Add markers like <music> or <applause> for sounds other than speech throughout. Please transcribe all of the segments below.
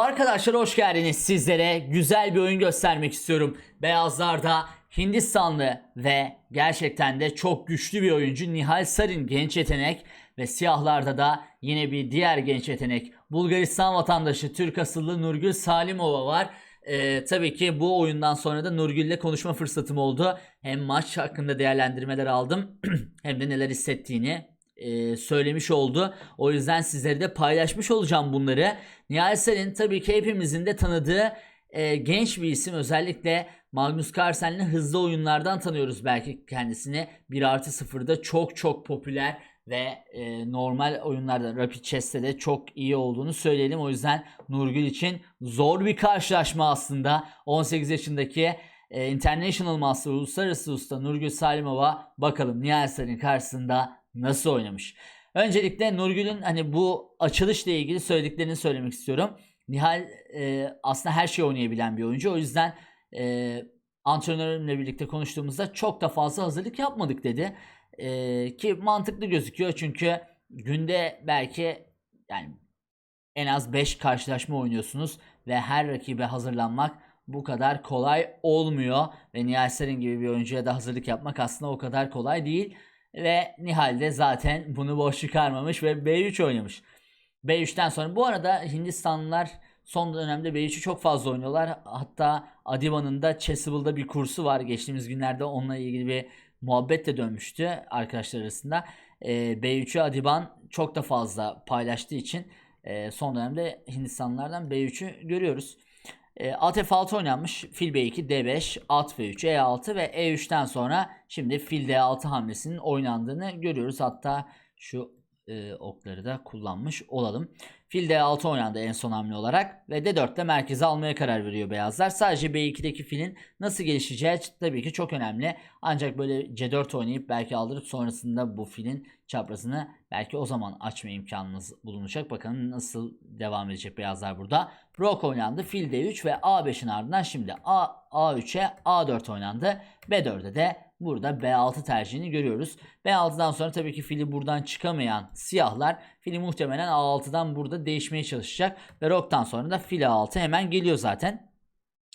Arkadaşlar hoş geldiniz. Sizlere güzel bir oyun göstermek istiyorum. Beyazlarda Hindistanlı ve gerçekten de çok güçlü bir oyuncu Nihal Sarin genç yetenek ve siyahlarda da yine bir diğer genç yetenek Bulgaristan vatandaşı Türk asıllı Nurgül Salimova var. Ee, tabii ki bu oyundan sonra da Nurgül'le konuşma fırsatım oldu. Hem maç hakkında değerlendirmeler aldım <clears throat> hem de neler hissettiğini e, söylemiş oldu. O yüzden sizlere de paylaşmış olacağım bunları. Nihal Sarin tabii ki hepimizin de tanıdığı e, genç bir isim. Özellikle Magnus Carlsen'le hızlı oyunlardan tanıyoruz belki kendisini. 1 artı 0'da çok çok popüler ve e, normal oyunlarda Rapid Chess'te de çok iyi olduğunu söyleyelim. O yüzden Nurgül için zor bir karşılaşma aslında. 18 yaşındaki e, International Master Uluslararası Usta Nurgül Salimova bakalım Nihal Sarin karşısında nasıl oynamış. Öncelikle Nurgül'ün hani bu açılışla ilgili söylediklerini söylemek istiyorum. Nihal e, aslında her şeyi oynayabilen bir oyuncu. O yüzden e, antrenörümle birlikte konuştuğumuzda çok da fazla hazırlık yapmadık dedi. E, ki mantıklı gözüküyor çünkü günde belki yani en az 5 karşılaşma oynuyorsunuz ve her rakibe hazırlanmak bu kadar kolay olmuyor ve Nihal Sarin gibi bir oyuncuya da hazırlık yapmak aslında o kadar kolay değil. Ve Nihal de zaten bunu boş çıkarmamış ve B3 oynamış. B3'ten sonra bu arada Hindistanlılar son dönemde B3'ü çok fazla oynuyorlar. Hatta Adiva'nın da Chessable'da bir kursu var. Geçtiğimiz günlerde onunla ilgili bir muhabbet de dönmüştü arkadaşlar arasında. Ee, B3'ü Adiban çok da fazla paylaştığı için e, son dönemde Hindistanlılardan B3'ü görüyoruz. E, at F6 oynanmış. Fil B2, D5, at F3, E6 ve E3'ten sonra şimdi fil D6 hamlesinin oynandığını görüyoruz. Hatta şu e, okları da kullanmış olalım. Fil D6 oynandı en son hamle olarak ve D4'te merkeze almaya karar veriyor beyazlar. Sadece B2'deki filin nasıl gelişeceği tabii ki çok önemli. Ancak böyle C4 oynayıp belki aldırıp sonrasında bu filin çaprazını belki o zaman açma imkanınız bulunacak. Bakalım nasıl devam edecek beyazlar burada. Rok oynandı. Fil D3 ve A5'in ardından şimdi A, A3'e A4 oynandı. B4'e de burada B6 tercihini görüyoruz. B6'dan sonra tabii ki fili buradan çıkamayan siyahlar fili muhtemelen A6'dan burada değişmeye çalışacak. Ve Rok'tan sonra da fil A6 hemen geliyor zaten.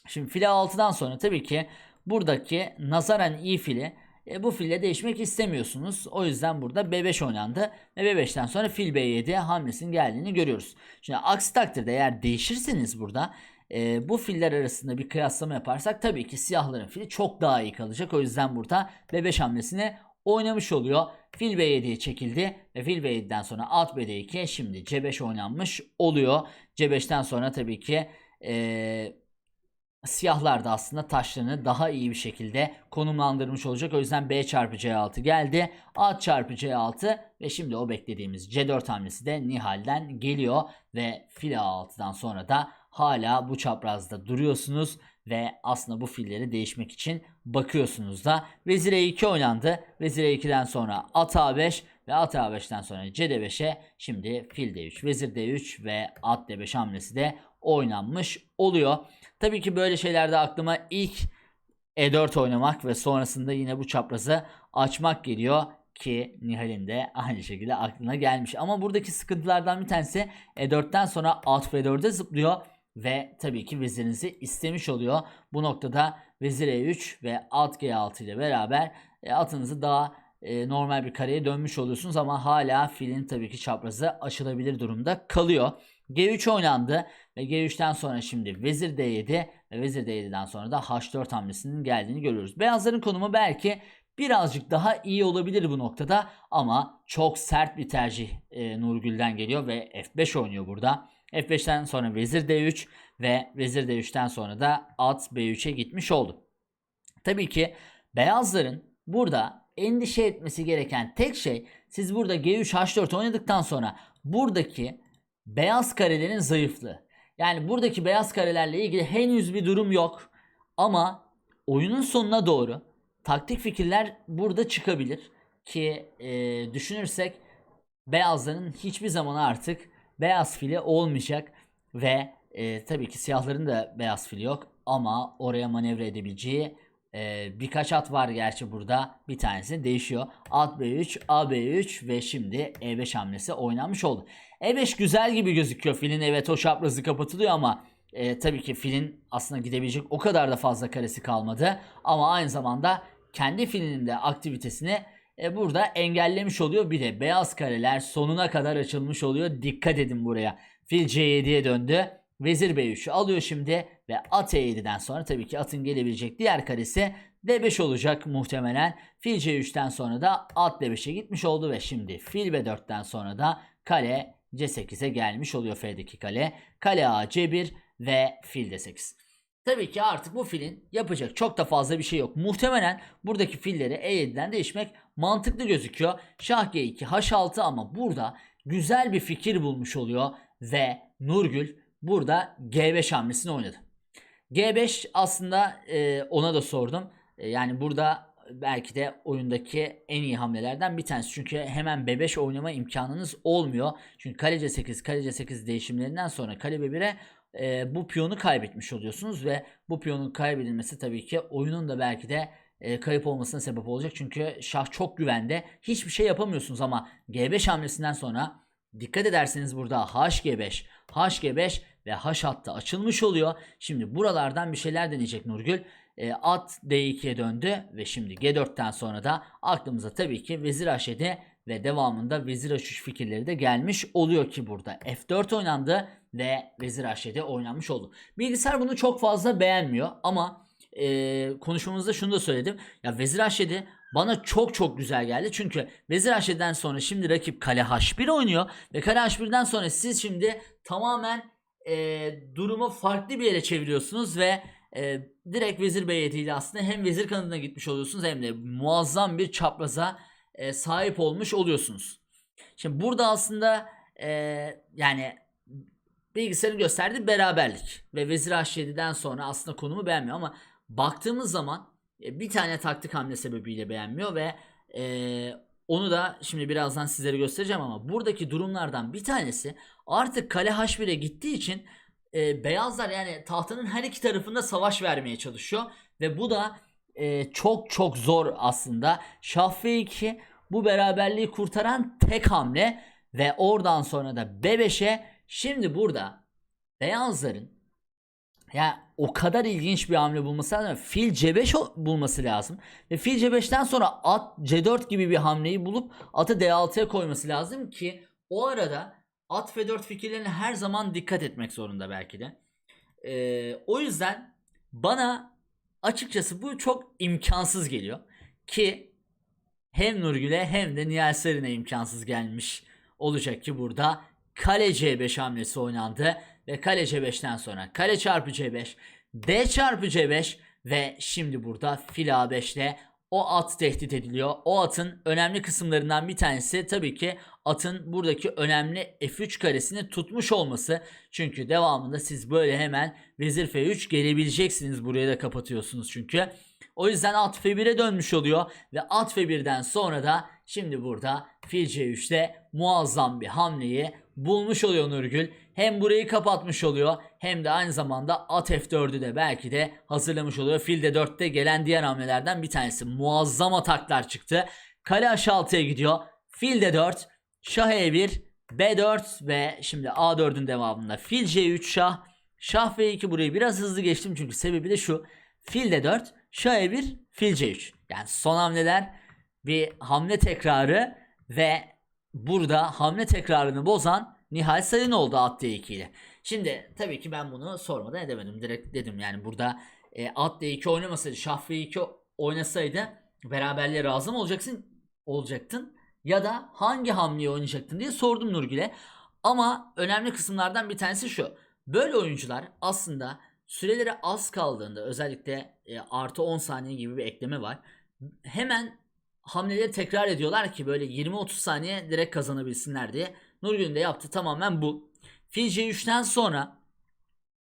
Şimdi fil A6'dan sonra tabii ki buradaki nazaran iyi fili e, bu fille değişmek istemiyorsunuz. O yüzden burada B5 oynandı. Ve B5'ten sonra fil B7 hamlesinin geldiğini görüyoruz. Şimdi aksi takdirde eğer değişirseniz burada e, bu filler arasında bir kıyaslama yaparsak tabii ki siyahların fili çok daha iyi kalacak. O yüzden burada B5 hamlesini oynamış oluyor. Fil B7'ye çekildi ve fil B7'den sonra at B2 şimdi C5 oynanmış oluyor. C5'ten sonra tabii ki eee Siyahlar da aslında taşlarını daha iyi bir şekilde konumlandırmış olacak. O yüzden B çarpı C6 geldi. A çarpı C6 ve şimdi o beklediğimiz C4 hamlesi de Nihal'den geliyor. Ve fil A6'dan sonra da hala bu çaprazda duruyorsunuz. Ve aslında bu filleri değişmek için bakıyorsunuz da. Vezir E2 oynandı. Vezir E2'den sonra at A5 ve at A5'ten sonra CD5'e şimdi fil D3, vezir D3 ve at D5 hamlesi de oynanmış oluyor. Tabii ki böyle şeylerde aklıma ilk E4 oynamak ve sonrasında yine bu çaprazı açmak geliyor ki Nihal'in de aynı şekilde aklına gelmiş. Ama buradaki sıkıntılardan bir tanesi E4'ten sonra at F4'e zıplıyor ve tabii ki vezirinizi istemiş oluyor. Bu noktada vezir E3 ve at G6 ile beraber e, atınızı daha e, normal bir kareye dönmüş oluyorsunuz ama hala filin tabii ki çaprazı açılabilir durumda kalıyor. G3 oynandı ve G3'ten sonra şimdi vezir D7 ve vezir D7'den sonra da H4 hamlesinin geldiğini görüyoruz. Beyazların konumu belki birazcık daha iyi olabilir bu noktada ama çok sert bir tercih e, Nurgül'den geliyor ve F5 oynuyor burada. F5'ten sonra vezir D3 ve vezir D3'ten sonra da at B3'e gitmiş oldu. Tabii ki beyazların burada endişe etmesi gereken tek şey siz burada G3 H4 oynadıktan sonra buradaki beyaz karelerin zayıflığı. Yani buradaki beyaz karelerle ilgili henüz bir durum yok. Ama oyunun sonuna doğru taktik fikirler burada çıkabilir. Ki e, düşünürsek beyazların hiçbir zaman artık beyaz fili olmayacak. Ve e, tabii ki siyahların da beyaz fili yok. Ama oraya manevra edebileceği e, birkaç at var gerçi burada. Bir tanesi değişiyor. At B3, A B3 ve şimdi E5 hamlesi oynanmış oldu. E5 güzel gibi gözüküyor filin evet o çaprazı kapatılıyor ama e, tabii ki filin aslında gidebilecek o kadar da fazla karesi kalmadı. Ama aynı zamanda kendi filinin de aktivitesini e, burada engellemiş oluyor. Bir de beyaz kareler sonuna kadar açılmış oluyor. Dikkat edin buraya. Fil C7'ye döndü. Vezir B3'ü alıyor şimdi ve at E7'den sonra tabii ki atın gelebilecek diğer karesi D5 olacak muhtemelen. Fil C3'ten sonra da at D5'e gitmiş oldu ve şimdi fil B4'ten sonra da kale C8'e gelmiş oluyor F'deki kale. Kale A C1 ve fil D8. Tabii ki artık bu filin yapacak çok da fazla bir şey yok. Muhtemelen buradaki filleri E7'den değişmek mantıklı gözüküyor. Şah G2 H6 ama burada güzel bir fikir bulmuş oluyor ve Nurgül burada G5 hamlesini oynadı. G5 aslında e, ona da sordum. E, yani burada belki de oyundaki en iyi hamlelerden bir tanesi. Çünkü hemen B5 oynama imkanınız olmuyor. Çünkü kale C8, kale C8 değişimlerinden sonra kale B1'e e, bu piyonu kaybetmiş oluyorsunuz ve bu piyonun kaybedilmesi tabii ki oyunun da belki de e, kayıp olmasına sebep olacak. Çünkü şah çok güvende. Hiçbir şey yapamıyorsunuz ama G5 hamlesinden sonra dikkat ederseniz burada HG5, HG5 ve H hattı açılmış oluyor. Şimdi buralardan bir şeyler deneyecek Nurgül. E, at D2'ye döndü ve şimdi G4'ten sonra da aklımıza tabii ki Vezir H7 ve devamında Vezir H3 fikirleri de gelmiş oluyor ki burada. F4 oynandı ve Vezir H7 oynanmış oldu. Bilgisayar bunu çok fazla beğenmiyor ama e, konuşmamızda şunu da söyledim. Ya Vezir H7 bana çok çok güzel geldi. Çünkü Vezir H7'den sonra şimdi rakip kale H1 oynuyor ve kale H1'den sonra siz şimdi tamamen e, durumu farklı bir yere çeviriyorsunuz ve e, direkt Vezir B7 ile aslında hem Vezir kanadına gitmiş oluyorsunuz hem de muazzam bir çapraza e, sahip olmuş oluyorsunuz. Şimdi burada aslında e, yani bilgisayarın gösterdiği beraberlik ve Vezir H7'den sonra aslında konumu beğenmiyor ama baktığımız zaman e, bir tane taktik hamle sebebiyle beğenmiyor ve e, onu da şimdi birazdan sizlere göstereceğim ama buradaki durumlardan bir tanesi artık kale H1'e gittiği için e, beyazlar yani tahtanın her iki tarafında savaş vermeye çalışıyor ve bu da e, çok çok zor aslında. Şah F2 bu beraberliği kurtaran tek hamle ve oradan sonra da B5'e şimdi burada beyazların ya o kadar ilginç bir hamle bulması lazım. Fil C5 o- bulması lazım. Ve fil C5'ten sonra at C4 gibi bir hamleyi bulup atı D6'ya koyması lazım ki o arada at F4 fikirlerine her zaman dikkat etmek zorunda belki de. Ee, o yüzden bana açıkçası bu çok imkansız geliyor. Ki hem Nurgül'e hem de Nihal Sarı'na imkansız gelmiş olacak ki burada kale C5 hamlesi oynandı ve kale C5'ten sonra kale çarpı C5 D çarpı C5 ve şimdi burada fil A5 ile o at tehdit ediliyor. O atın önemli kısımlarından bir tanesi tabii ki atın buradaki önemli F3 karesini tutmuş olması. Çünkü devamında siz böyle hemen vezir F3 gelebileceksiniz. Burayı da kapatıyorsunuz çünkü. O yüzden at F1'e dönmüş oluyor ve at F1'den sonra da şimdi burada fil C3'te muazzam bir hamleyi bulmuş oluyor Nurgül. Hem burayı kapatmış oluyor hem de aynı zamanda at F4'ü de belki de hazırlamış oluyor. Fil D4'te gelen diğer hamlelerden bir tanesi. Muazzam ataklar çıktı. Kale H6'ya gidiyor. Fil D4, Şah E1, B4 ve şimdi A4'ün devamında fil C3 şah. Şah V2 burayı biraz hızlı geçtim çünkü sebebi de şu. Fil D4, Şah E1, fil C3. Yani son hamleler bir hamle tekrarı ve burada hamle tekrarını bozan Nihal Sayın oldu at D2 ile. Şimdi tabii ki ben bunu sormadan edemedim. Direkt dedim yani burada e, at D2 oynamasaydı, şah F2 oynasaydı beraberliğe razı mı olacaksın? Olacaktın. Ya da hangi hamleyi oynayacaktın diye sordum Nurgül'e. Ama önemli kısımlardan bir tanesi şu. Böyle oyuncular aslında süreleri az kaldığında özellikle e, artı 10 saniye gibi bir ekleme var. Hemen hamleleri tekrar ediyorlar ki böyle 20-30 saniye direkt kazanabilsinler diye. Nurgül'ün de yaptığı tamamen bu. Fil C3'ten sonra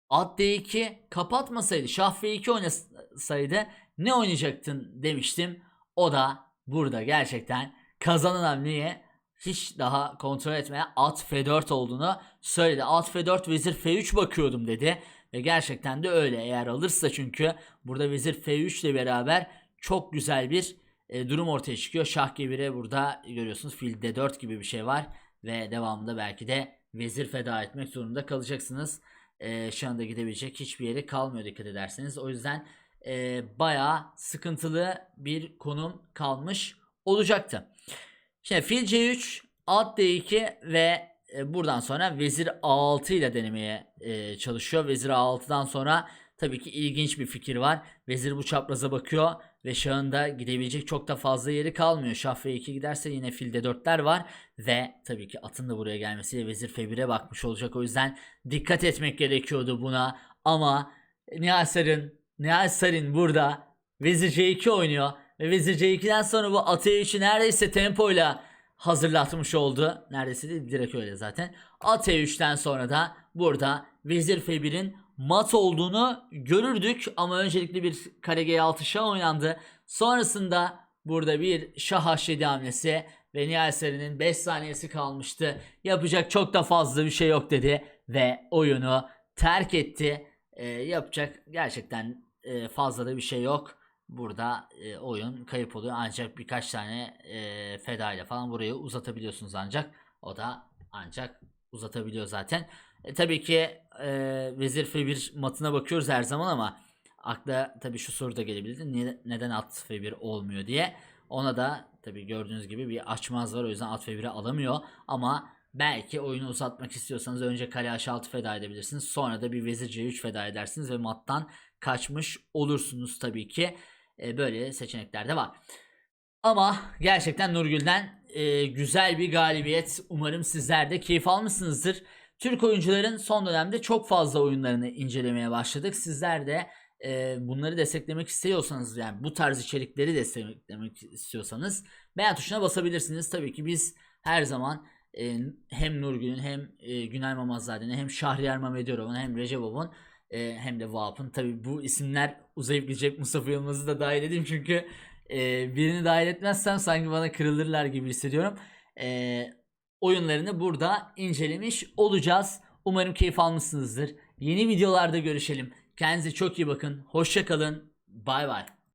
at D2 kapatmasaydı şah F2 oynasaydı ne oynayacaktın demiştim. O da burada gerçekten kazanan hamleyi hiç daha kontrol etmeye at F4 olduğunu söyledi. At F4 vezir F3 bakıyordum dedi. Ve gerçekten de öyle eğer alırsa çünkü burada vezir F3 ile beraber çok güzel bir e, durum ortaya çıkıyor. Şah G1'e burada görüyorsunuz fil D4 gibi bir şey var. ve devamında belki de vezir feda etmek zorunda kalacaksınız. Ee, şu anda gidebilecek hiçbir yeri kalmıyor dikkat ederseniz. O yüzden e, bayağı sıkıntılı bir konum kalmış olacaktı. Şimdi fil C3, at D2 ve e, buradan sonra vezir A6 ile denemeye e, çalışıyor. Vezir A6'dan sonra tabii ki ilginç bir fikir var. Vezir bu çapraza bakıyor ve şahın da gidebilecek çok da fazla yeri kalmıyor. Şah F2 giderse yine filde 4'ler var ve tabii ki atın da buraya gelmesiyle vezir F1'e bakmış olacak. O yüzden dikkat etmek gerekiyordu buna ama Nihal Sarın, Nihal Sarın burada vezir C2 oynuyor ve vezir C2'den sonra bu at E3'ü neredeyse tempoyla hazırlatmış oldu. Neredeyse değil direkt öyle zaten. At E3'ten sonra da burada vezir F1'in mat olduğunu görürdük ama öncelikle bir kare G6 şah oynandı. Sonrasında burada bir şah H7 hamlesi ve Nihal Sarı'nın 5 saniyesi kalmıştı. Yapacak çok da fazla bir şey yok dedi ve oyunu terk etti. Ee, yapacak gerçekten e, fazla da bir şey yok. Burada e, oyun kayıp oluyor ancak birkaç tane e, feda ile falan burayı uzatabiliyorsunuz ancak o da ancak uzatabiliyor zaten. E, tabii ki e, Vezir F1 matına bakıyoruz her zaman ama akla tabii şu soru da gelebilirdi. Niye- neden at F1 olmuyor diye. Ona da tabii gördüğünüz gibi bir açmaz var o yüzden at F1'i alamıyor ama belki oyunu uzatmak istiyorsanız önce kale H6 feda edebilirsiniz. Sonra da bir vezir C3 feda edersiniz ve mattan kaçmış olursunuz tabii ki. E, böyle seçenekler de var. Ama gerçekten Nurgül'den e, güzel bir galibiyet. Umarım sizler de keyif almışsınızdır. Türk oyuncuların son dönemde çok fazla oyunlarını incelemeye başladık. Sizler de e, bunları desteklemek istiyorsanız yani bu tarz içerikleri desteklemek istiyorsanız beğen tuşuna basabilirsiniz. Tabii ki biz her zaman e, hem Nurgül'ün hem Günay Mamazzade'nin hem Şahriyar Mamedyorov'un hem Recepov'un e, hem de Vap'ın. Tabii bu isimler uzayıp gidecek Mustafa Yılmaz'ı da dahil edeyim çünkü e, birini dahil etmezsem sanki bana kırılırlar gibi hissediyorum. E, oyunlarını burada incelemiş olacağız. Umarım keyif almışsınızdır. Yeni videolarda görüşelim. Kendinize çok iyi bakın. Hoşça kalın. Bay bay.